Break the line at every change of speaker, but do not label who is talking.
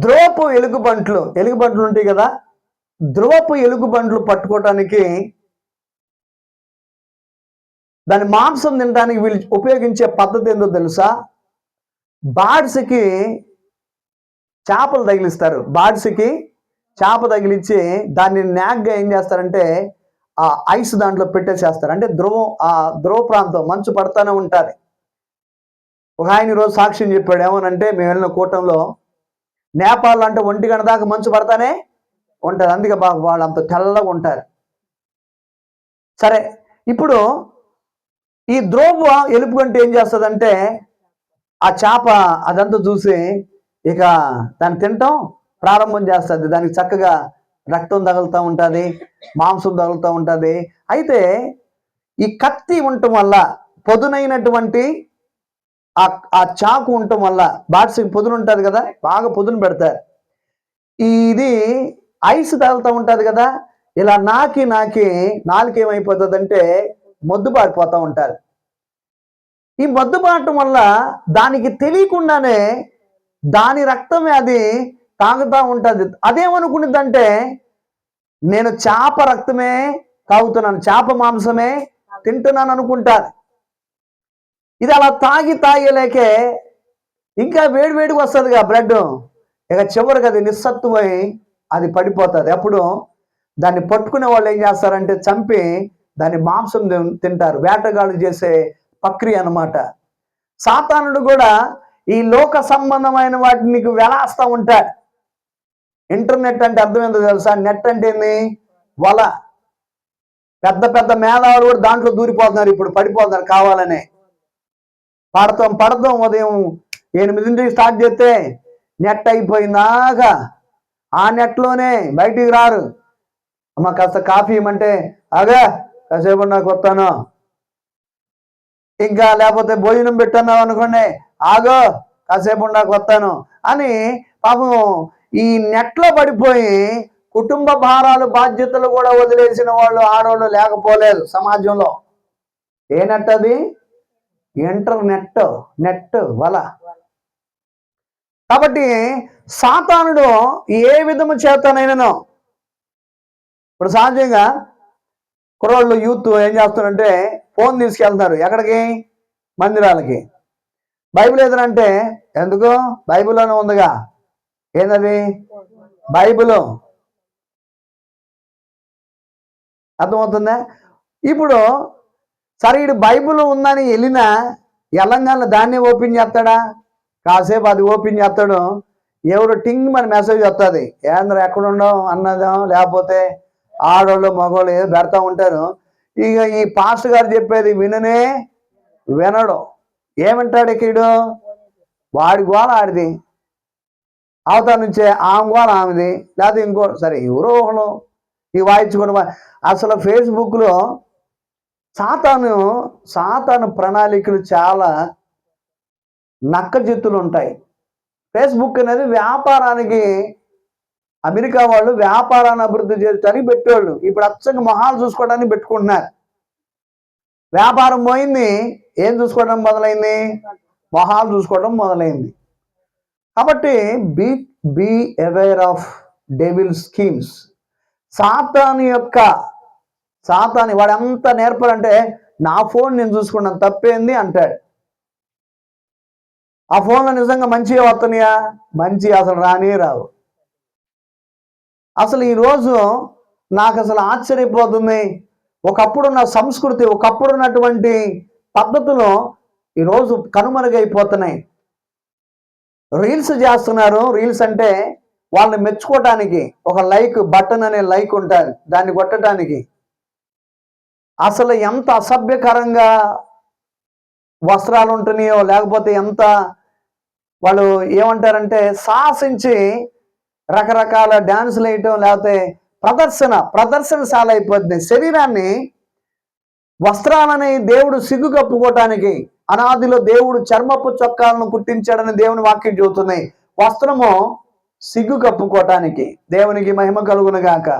ధ్రువపు ఎలుగుబంట్లు ఎలుగుబంట్లు ఉంటాయి కదా ధ్రువపు ఎలుగుబంట్లు పట్టుకోవటానికి దాని మాంసం తినడానికి వీళ్ళు ఉపయోగించే పద్ధతి ఏందో తెలుసా? బాడ్స్కి చేపలు తగిలిస్తారు. బాడ్స్కి చేప తగిలించి దాన్ని నాగ్గా ఏం చేస్తారంటే ఆ ఐస్ దాంట్లో పెట్టేసేస్తారు అంటే ధ్రువం ఆ ధ్రువ ప్రాంతం మంచు పడతానే ఉంటుంది. ఒక ఆయన ఈరోజు సాక్ష్యం చెప్పాడు ఏమనంటే మేము వెళ్ళిన కూటంలో నేపాల్ అంటే ఒంటి గంట దాకా మంచు పడతానే ఉంటుంది. అందుకే బాగా వాళ్ళు అంత తెల్లగా ఉంటారు. సరే ఇప్పుడు ఈ ద్రోవ ఎలుపు ఏం చేస్తుందంటే ఆ చేప అదంతా చూసి ఇక దాన్ని తినటం ప్రారంభం చేస్తుంది. దానికి చక్కగా రక్తం తగులుతూ ఉంటుంది మాంసం తగులుతూ ఉంటుంది. అయితే ఈ కత్తి ఉండటం వల్ల పొదునైనటువంటి ఆ ఆ చాకు ఉండటం వల్ల బాట్స్కి పొదులు ఉంటుంది కదా బాగా పొదును పెడతారు. ఇది ఐస్ తగులుతూ ఉంటుంది కదా ఇలా నాకి నాకి నాలుగు ఏమైపోతుంది అంటే మొద్దు పారిపోతూ ఉంటారు. ఈ మొద్దు పారటం వల్ల దానికి తెలియకుండానే దాని రక్తమే అది తాగుతూ ఉంటుంది. అదేమనుకున్నదంటే నేను చేప రక్తమే తాగుతున్నాను చేప మాంసమే తింటున్నాను అనుకుంటాను ఇది అలా తాగి తాగలేకే ఇంకా వేడివేడిగా వస్తుందిగా బ్రెడ్. ఇక చివరికి అది నిస్సత్వమై అది పడిపోతుంది. అప్పుడు దాన్ని పట్టుకునే వాళ్ళు ఏం చేస్తారంటే చంపి దాని మాంసం తింటారు. వేటగాళ్ళు చేసే ప్రక్రియ అన్నమాట. సాతానుడు కూడా ఈ లోక సంబంధమైన వాటిని వెలాస్తూ ఉంటాడు. ఇంటర్నెట్ అంటే అర్థం ఏందో తెలుసా? నెట్ అంటే ఏంది? వల. పెద్ద పెద్ద మేధావులు కూడా దాంట్లో దూరిపోతున్నారు. ఇప్పుడు పడిపోతున్నారు కావాలనే. పడతాం పడతాం ఉదయం ఎనిమిదింటికి స్టార్ట్ చేస్తే నెట్ అయిపోయిందాక ఆ నెట్లోనే బయటికి రారు. అమ్మ కాస్త కాఫీ ఇమ్మంటే అగా కాసేపు నాకు వస్తాను. ఇంకా లేకపోతే భోజనం పెట్టన్నావు అనుకోండి ఆగో కాసేపు నాకు వస్తాను. అని పాపం ఈ నెట్లో పడిపోయి కుటుంబ భారాలు బాధ్యతలు కూడా వదిలేసిన వాళ్ళు ఆడవాళ్ళు లేకపోలేదు సమాజంలో. ఏ నెట్ అది? ఇంటర్నెట్ నెట్ వల. కాబట్టి సాతానుడు ఏ విధము చేతనైనను? ఇప్పుడు సహజంగా కుర్రోళ్ళు యూత్ ఏం చేస్తారంటే ఫోన్ తీసుకెళ్తున్నారు ఎక్కడికి? మందిరాలకి. బైబిల్ ఏదనంటే ఎందుకు? బైబిల్లోనే ఉందిగా. ఏందది? బైబిల్. అర్థమవుతుందా? ఇప్పుడు సరే ఇటు బైబుల్ ఉందని వెళ్ళినా ఎలంగాణ దాన్ని ఓపెన్ చేస్తాడా? కాసేపు అది ఓపెన్ చేస్తాడు. ఎవరు టింగ్ మన మెసేజ్ వస్తుంది. ఏంద్ర ఎక్కడుండవు అన్నదో? లేకపోతే ఆడోళ్ళు మగవాళ్ళు ఏదో పెడతా ఉంటారు. ఇక ఈ పాస్టర్ గారు చెప్పేది విననే వినడు. ఏమంటాడు ఇక్కడు వాడి గోళ ఆడిది. అవతల నుంచే ఆమె గోళ ఆమెది. లేకపోతే ఇంకో సరే ఎవరో ఒకడు ఈ వాయించుకుని అసలు ఫేస్బుక్లో సాతాను సాతాను ప్రణాళికలు చాలా నక్కజిత్తులు ఉంటాయి ఫేస్బుక్ అనేది వ్యాపారానికి అమెరికా వాళ్ళు వ్యాపారాన్ని అభివృద్ధి చేయడానికి పెట్టేవాళ్ళు. ఇప్పుడు అచ్చంగా మొహాలు చూసుకోవడానికి పెట్టుకుంటున్నారు. వ్యాపారం పోయింది ఏం చూసుకోవడం మొదలైంది? మొహాలు చూసుకోవడం మొదలైంది. కాబట్టి be be aware of devil schemes సాతాను యొక్క సాతాని వాడు ఎంత నేర్పడంటే నా ఫోన్ నేను చూసుకున్నాను తప్పేంది అంటాడు. ఆ ఫోన్లో నిజంగా మంచిగా వస్తున్నాయా? మంచి అసలు రానే రావు. అసలు ఈరోజు నాకు అసలు ఆశ్చర్యపోతుంది. ఒకప్పుడున్న సంస్కృతి ఒకప్పుడున్నటువంటి పద్ధతులు ఈరోజు కనుమరుగైపోతున్నాయి. రీల్స్ చేస్తున్నారు. రీల్స్ అంటే వాళ్ళని మెచ్చుకోవటానికి ఒక లైక్ బటన్ అనే లైక్ ఉంటుంది. దాన్ని కొట్టడానికి అసలు ఎంత అసభ్యకరంగా వస్త్రాలు ఉంటున్నాయో లేకపోతే ఎంత వాళ్ళు ఏమంటారంటే సాహసించి రకరకాల డ్యాన్సులు వేయటం లేకపోతే ప్రదర్శన ప్రదర్శనశాల అయిపోతుంది శరీరాన్ని వస్త్రాలని దేవుడు సిగ్గు కప్పుకోవటానికి అనాదిలో దేవుడు చర్మపు చొక్కాలను కుట్టించాడని దేవుని వాక్యం చెబుతున్నాయి వస్త్రము సిగ్గు కప్పుకోవటానికి దేవునికి మహిమ కలుగును గాక